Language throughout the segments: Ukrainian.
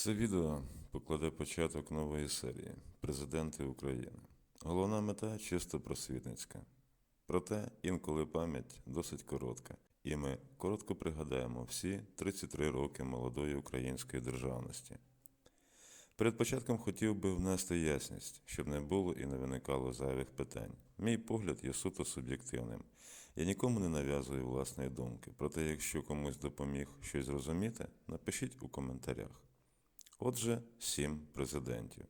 Це відео покладе початок нової серії Президенти України. Головна мета чисто просвітницька. Проте інколи пам'ять досить коротка, і ми коротко пригадаємо всі 33 роки молодої української державності. Перед початком хотів би внести ясність, щоб не було і не виникало зайвих питань. Мій погляд є суто суб'єктивним. Я нікому не нав'язую власної думки, проте, якщо комусь допоміг щось зрозуміти, напишіть у коментарях. Отже, сім президентів.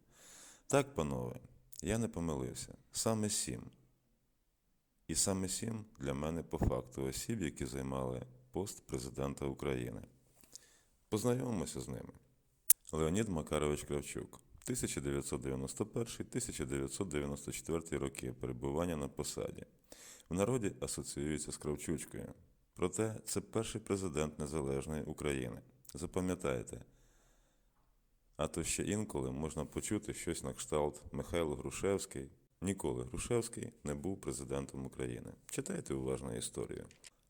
Так, панове, я не помилився. Саме сім. І саме сім для мене по факту осіб, які займали пост президента України. Познайомимося з ними. Леонід Макарович Кравчук, 1991-1994 роки перебування на посаді. В народі асоціюється з Кравчучкою. Проте це перший президент Незалежної України. Запам'ятайте, а то ще інколи можна почути щось на кшталт Михайло Грушевський. Ніколи Грушевський не був президентом України. Читайте уважно історію.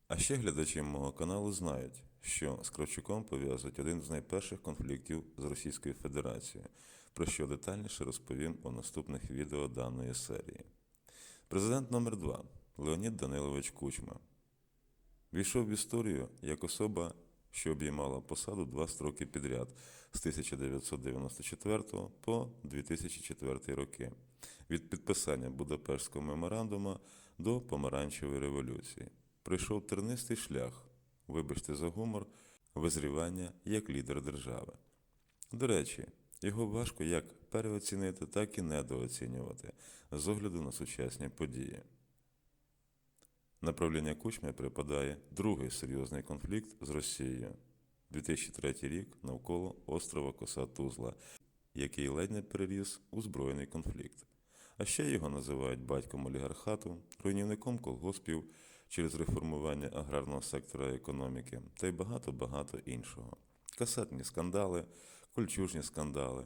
А ще глядачі мого каналу знають, що з Кравчуком пов'язують один з найперших конфліктів з Російською Федерацією, про що детальніше розповім у наступних відео даної серії. Президент номер 2 Леонід Данилович Кучма війшов в історію як особа, що обіймала посаду два строки підряд з 1994 по 2004 роки від підписання Будапештського меморандуму до помаранчевої революції. Пройшов тернистий шлях, вибачте за гумор, визрівання як лідер держави. До речі, його важко як переоцінити, так і недооцінювати з огляду на сучасні події. Направління Кучми припадає другий серйозний конфлікт з Росією 2003 рік навколо острова Коса Тузла, який ледь не переріс у збройний конфлікт. А ще його називають батьком олігархату, руйнівником колгоспів через реформування аграрного сектора економіки та й багато-багато іншого. Касетні скандали, кольчужні скандали,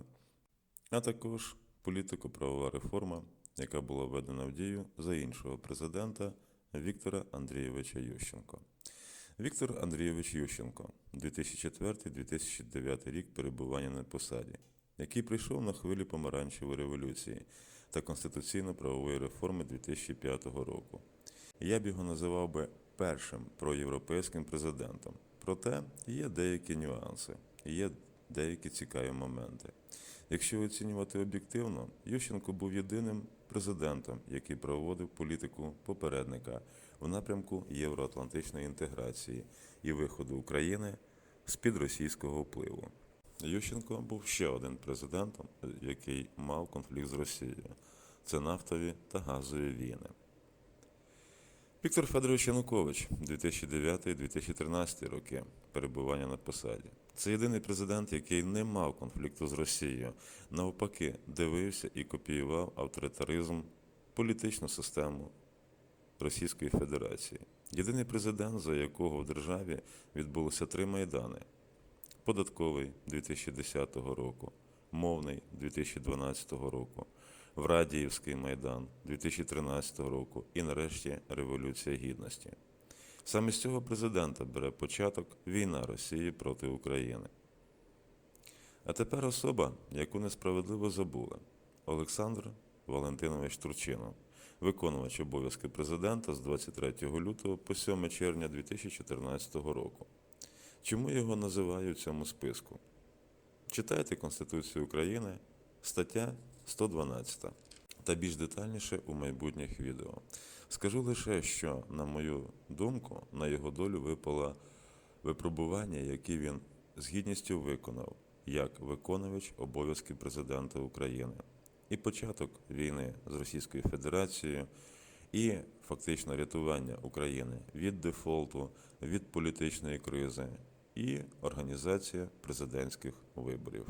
а також політико-правова реформа, яка була введена в дію за іншого президента Віктора Андрійовича Ющенко. Віктор Андрійович Ющенко, 2004-2009 рік перебування на посаді, який прийшов на хвилі помаранчевої революції та конституційно-правової реформи 2005 року. Я б його називав би першим проєвропейським президентом. Проте є деякі нюанси, є деякі цікаві моменти. Якщо оцінювати об'єктивно, Ющенко був єдиним президентом, який проводив політику попередника в напрямку євроатлантичної інтеграції і виходу України з-під російського впливу. Ющенко був ще один президентом, який мав конфлікт з Росією. Це нафтові та газові війни. Віктор Федорович Янукович, 2009-2013 роки перебування на посаді. Це єдиний президент, який не мав конфлікту з Росією, навпаки, дивився і копіював авторитаризм, політичну систему Російської Федерації. Єдиний президент, за якого в державі відбулося три майдани: податковий 2010 року, мовний 2012 року. Врадіївський майдан 2013 року і нарешті Революція Гідності. Саме з цього президента бере початок війна Росії проти України. А тепер особа, яку несправедливо забули Олександр Валентинович Турчинов, виконувач обов'язки президента з 23 лютого по 7 червня 2014 року. Чому його називають в цьому списку? Читайте Конституцію України, стаття 112 та більш детальніше у майбутніх відео. Скажу лише, що, на мою думку, на його долю випало випробування, які він з гідністю виконав як виконувач обов'язків президента України, і початок війни з Російською Федерацією, і фактично рятування України від дефолту, від політичної кризи, і організація президентських виборів.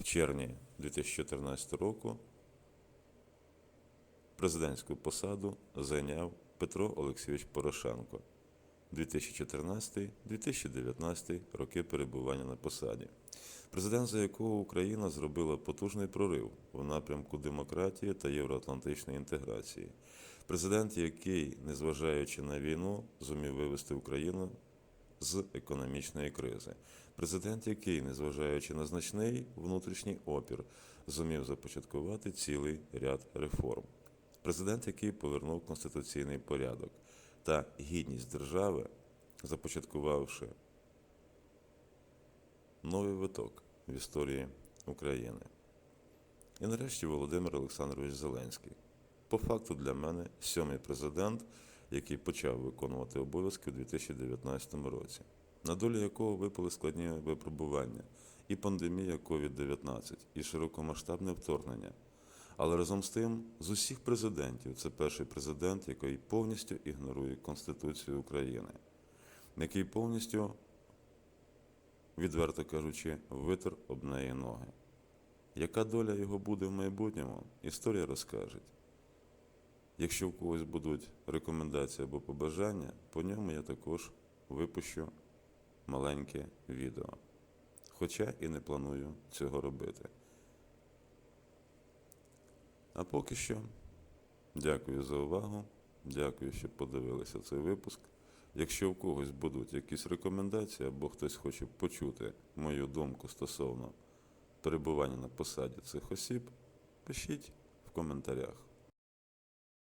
В червні 2014 року президентську посаду зайняв Петро Олексійович Порошенко 2014-2019 роки перебування на посаді. Президент, за якого Україна зробила потужний прорив в напрямку демократії та євроатлантичної інтеграції. Президент, який, незважаючи на війну, зумів вивести Україну з економічної кризи. Президент, який, незважаючи на значний внутрішній опір, зумів започаткувати цілий ряд реформ. Президент, який повернув конституційний порядок та гідність держави, започаткувавши новий виток в історії України. І нарешті Володимир Олександрович Зеленський. По факту для мене сьомий президент, який почав виконувати обов'язки у 2019 році, на долю якого випали складні випробування, і пандемія COVID-19, і широкомасштабне вторгнення. Але разом з тим, з усіх президентів, це перший президент, який повністю ігнорує Конституцію України, який повністю, відверто кажучи, витер об неї ноги. Яка доля його буде в майбутньому, історія розкаже. Якщо в когось будуть рекомендації або побажання, по ньому я також випущу маленьке відео. Хоча і не планую цього робити. А поки що, дякую за увагу. Дякую, що подивилися цей випуск. Якщо в когось будуть якісь рекомендації, або хтось хоче почути мою думку стосовно перебування на посаді цих осіб, пишіть в коментарях.